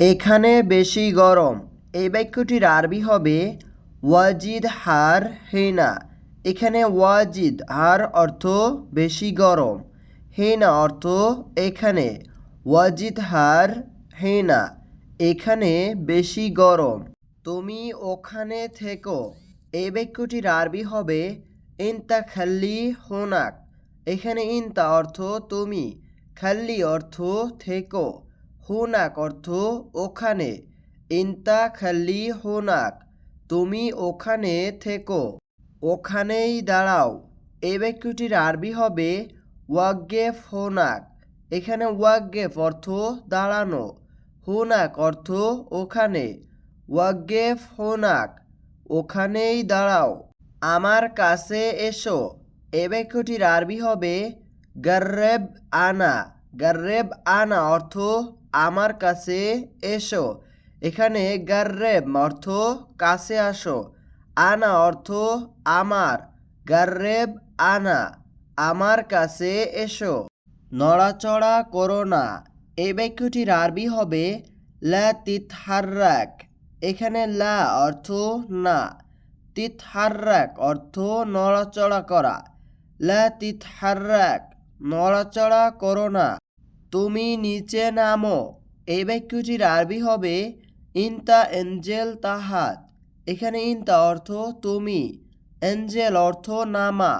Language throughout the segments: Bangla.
এখানে বেশি গরম। এই বাক্যটির আরবি হবে ওয়াজিদ হার হেনা। এখানে ওয়াজিদ, হার অর্থ বেশি গরম। হেনা অর্থ এখানে, ওয়াজিদ হার হেনা। এখানে বেশি গরম। তুমি ওখানে থেকো। এই বাক্যটির আরবি হবে ইনতা খাল্লি হোনাক। এখানে ইনতা অর্থ তুমি, খাল্লি অর্থ থেকো। হুনাক অর্থ ওখানে। ইনতা খাল্লি হুনাক, তুমি ওখানে থেকো। ওখানেই দাঁড়াও। এই বাক্যটির আরবি হবে ওয়াগেফ হোনাক। এখানে ওয়াগেফ অর্থ দাঁড়ানো, হোনাক অর্থ ওখানে। ওয়াগেফ হোনাক, ওখানেই দাঁড়াও। আমার কাছে এসো। এ বাক্যটির আরবি হবে গার্রেব আনা। গার্রেব আনা অর্থ আমার কাছে এসো। এখানে গার্রেব অর্থ কাছে আসো। আনা অর্থ আমার। গার্রেব, আনা। আমার কাছে এসো। নড়াচড়া করো না। এই বাক্যটির আরবি হবে লা তিতহার্রাক। এখানে লা অর্থ না। তিতহার্রাক অর্থ নড়াচড়া করা। লা তিতহার্রাক, নড়াচড়া করো না। তুমি নিচে নামো। এই বাক্যটির আরবি হবে, ইনতা এঞ্জেল তাহাত। এখানে ইনতা অর্থ তুমি। এঞ্জেল অর্থ নামা।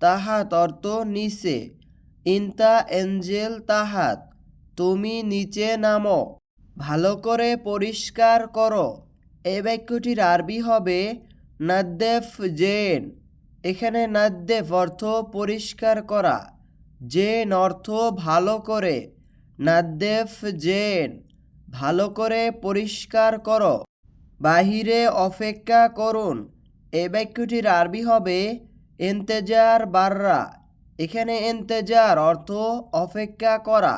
তাহাত অর্থ নিচে। ইনতা এঞ্জেল তাহাত। তুমি নিচে নামো। ভালো করে পরিষ্কার করো। এই বাক্যটির আরবি হবে, নাদ্দেফ জেন। এখানে নাদ্দেফ অর্থ পরিষ্কার করা। জেন অর্থ ভালো করে। নাদ্দেফ জেন, ভালো করে পরিষ্কার করো। বাহিরে অপেক্ষা করুন। এই বাক্যটির আরবি হবে এন্তেজার বাররা। এখানে এন্তেজার অর্থ অপেক্ষা করা।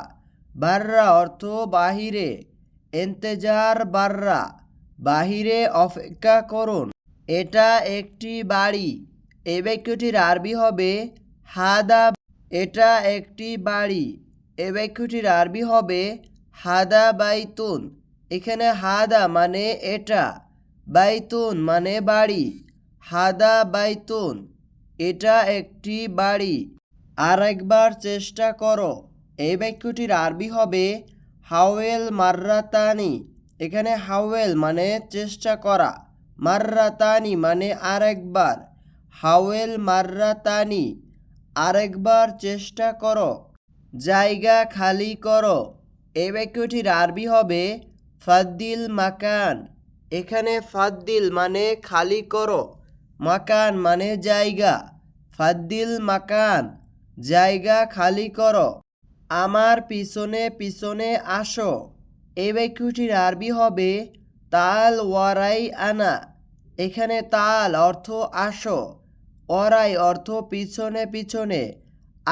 বাররা অর্থ বাহিরে। এন্তেজার বাররা, বাহিরে অপেক্ষা করুন। এটা একটি বাড়ি। এই বাক্যটির আরবি হবে হাদা এটা একটি বাড়ি। এ বাক্যটির আরবি হবে হাদা বাইতুন এখানে হাদা মানে এটা, বাইতুন মানে বাড়ি। হাদা বাইতুন এটা একটি বাড়ি। আর একবার চেষ্টা করো। এই বাক্যটির আরবি হবে হাওয়েল মার্রাতানি। এখানে হাওয়েল মানে চেষ্টা করা। মার্রাতানি মানে আরেকবার। হাওয়েল মার্রাতানি আরেকবার চেষ্টা করো। জায়গা খালি করো। এই বাক্যটির আরবি হবে ফাদ্দিল মাকান। এখানে ফাদ্দিল মানে খালি করো। মাকান মানে জায়গা। ফাদ্দিল মাকান, জায়গা খালি করো। আমার পিছনে পিছনে আসো। এই বাক্যটির আরবি হবে তাল ওয়ারাই আনা। এখানে তাল অর্থ আসো। ওয়ারাই অর্থ পিছনে পিছনে,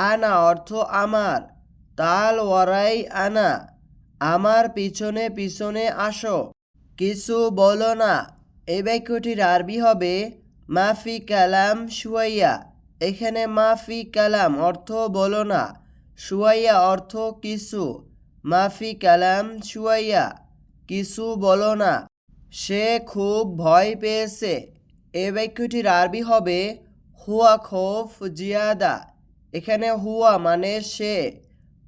আনা অর্থ আমার। তাল ওয়ারাই আনা, আমার পিছনে পিছনে আসো। কিছু বলো না এই বাক্যটির আরবি হবে, মাফি কালাম শুয়াইয়া। এখানে মাফি কালাম অর্থ বলো না, শুয়াইয়া অর্থ কিছু। মাফি কালাম শুয়াইয়া, কিছু বলো না। সে খুব ভয় পেয়েছে। এ বাক্যটির আরবি হবে হুয়া খোফ জিয়াদা। এখানে হুয়া মানে সে,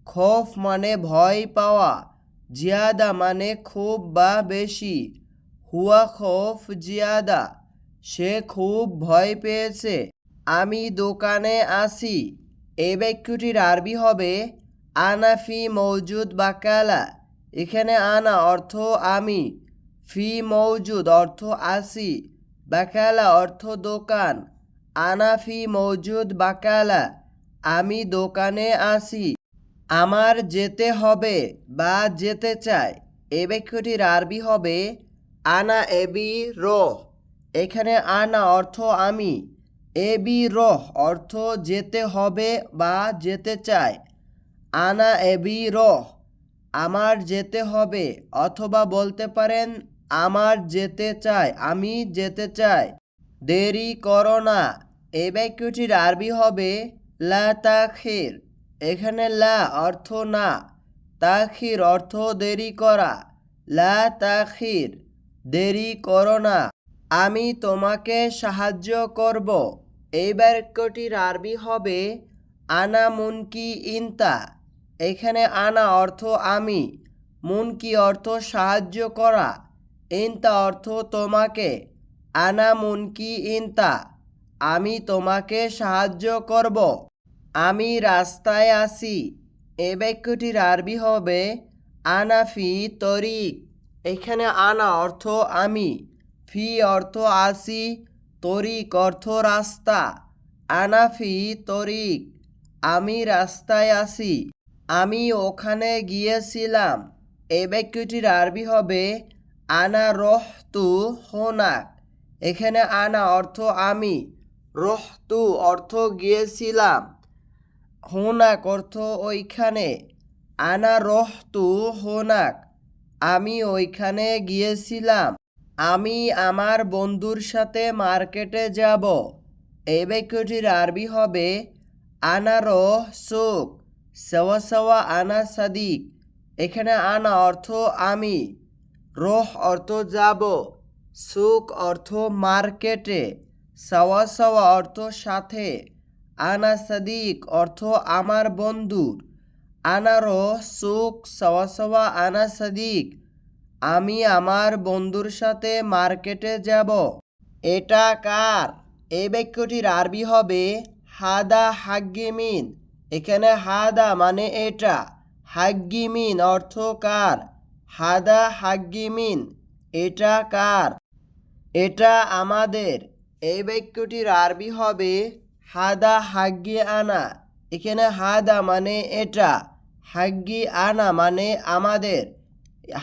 খোফ মানে ভয় পাওয়া, জিয়াদা মানে খুব বা বেশি। হুয়া খোফ জিয়াদা, সে খুব ভয় পেয়েছে। আমি দোকানে আসি এই বাক্যটির আরবি হবে আনাফি মৌজুদ বাকালা। এখানে আনা অর্থ আমি, ফি মৌজুদ অর্থ আসি বাকালা অর্থ দোকান। আনাফি মৌজুদ বাকালা, আমি দোকানে আসি আমার যেতে হবে বা যেতে চাই। এ বাক্যটির আরবি হবে, আনা এবি রোহ। এখানে আনা অর্থ আমি। এবি রোহ অর্থ যেতে হবে বা যেতে চাই। আনা এবি রোহ, আমার যেতে হবে অথবা বলতে পারেন, আমার যেতে চাই, আমি যেতে চাই। দেরি করো না। এই বাক্যটির আরবি হবে, লা তাখির। এখানে লা অর্থ না, তাখির অর্থ দেরি করা। লা তাখির, দেরি করো না। আমি তোমাকে সাহায্য করব। এই বাক্যটির আরবি হবে, আনা মুনকি ইনতা। এখানে আনা অর্থ আমি, মুনকি অর্থ সাহায্য করা। ইনতা অর্থ তোমাকে, আনা মুনকি ইনতা। আমি তোমাকে সাহায্য করব। আমি রাস্তায় আছি। এ বাক্যটির আরবি হবে আনাফি তরিক। এখানে আনা অর্থ আমি, ফি অর্থ আসি, তরিক অর্থ রাস্তা। আনাফি তরিক, আমি রাস্তায় আছি। আমি ওখানে গিয়েছিলাম। এই বাক্যটির আরবি হবে আনা রহ তু হোনাক। এখানে আনা অর্থ আমি রহতু অর্থ গিয়েছিলাম। হোনাক অর্থ ওইখানে। আনা রহতু হোনাক। আমি ওইখানে গিয়েছিলাম। আমি আমার বন্ধুর সাথে মার্কেটে যাব। এই বাক্যটির আরবি হবে, আনা রহ সুক, সেওয়া সেওয়া আনা সাদিক। এখানে আনা অর্থ আমি। রোহ অর্থ যাব, সুক অর্থ মার্কেটে। সাওয়া সাওয়া অর্থ সাথে, আনা সাদিক অর্থ আমার বন্ধুর, আনারো সুক সাওয়া সাওয়া আনা সাদিক, আমি আমার বন্ধুর সাথে মার্কেটে যাব। এটা কার? এই বাক্যটির আরবি হবে হাদা হাগ্গিমিন। এখানে হাদা মানে এটা। হাগ্গিমিন অর্থ কার? হাদা হাগ্গিমিন। এটা কার? এটা আমাদের। এই বাক্যটির আরবি হবে হাদা হাগ্গি আনা। এখানে হাদা মানে এটা, হাগ্গি আনা মানে আমাদের।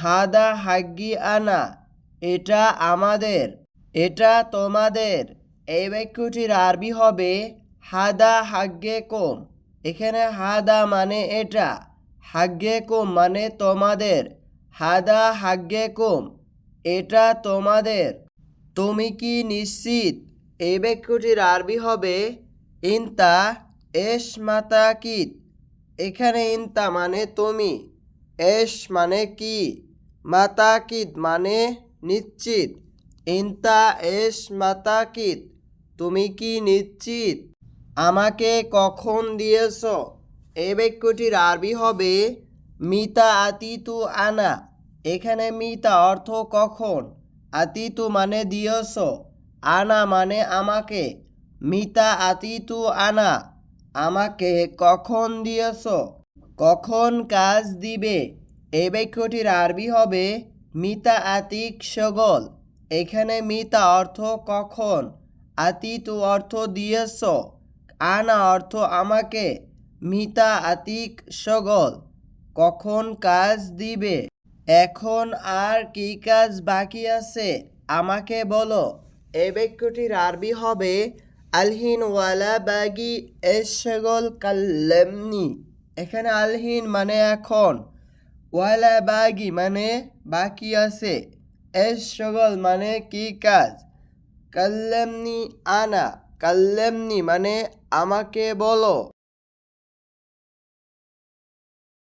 হাদা হাগ্গি আনা, এটা আমাদের, এটা তোমাদের। এই বাক্যটির আরবি হবে হাদা হাগ্গে কম। এখানে হাদা মানে এটা, হাগ্গে কম মানে তোমাদের। হাদা হাগ্গে কম, এটা তোমাদের। তুমি কি নিশ্চিত এই বাক্যটির আরবি হবে ইনতা এস মাতাকিদ এখানে ইনতা মানে তুমি, এস মানে কি? মাতাকিদ মানে নিশ্চিত? ইনতা এস মাতাকিদ তুমি কি নিশ্চিত? আমাকে কখন দিয়েছ? এই বাক্যটির আরবি হবে মিতা আতিতু আনা। এখানে মিতা অর্থ কখন? আতিতু মানে দিয়েছ, আনা মানে আমাকে। মিতা আতিতু আনা, আমাকে কখন দিয়েছ? কখন কাজ দিবে? এই বাক্যটির আরবি হবে, মিতা আতিক সগল। এখানে মিতা অর্থ কখন, আতিতু অর্থ দিয়েছ, আনা অর্থ আমাকে। মিতা আতিক সগল, কখন কাজ দিবে? এখন আর কি কাজ বাকি আছে? আমাকে বলো। এই বাক্যটির আরবি হবে, আলহিন ওয়ালা বাগি এসগল কাল্লেমনি। এখানে আলহিন মানে এখন। ওয়ালা বাগি মানে বাকি আছে। এসগল মানে কি কাজ? কাল্লেমনি আনা। কাল্লেমনি মানে আমাকে বলো।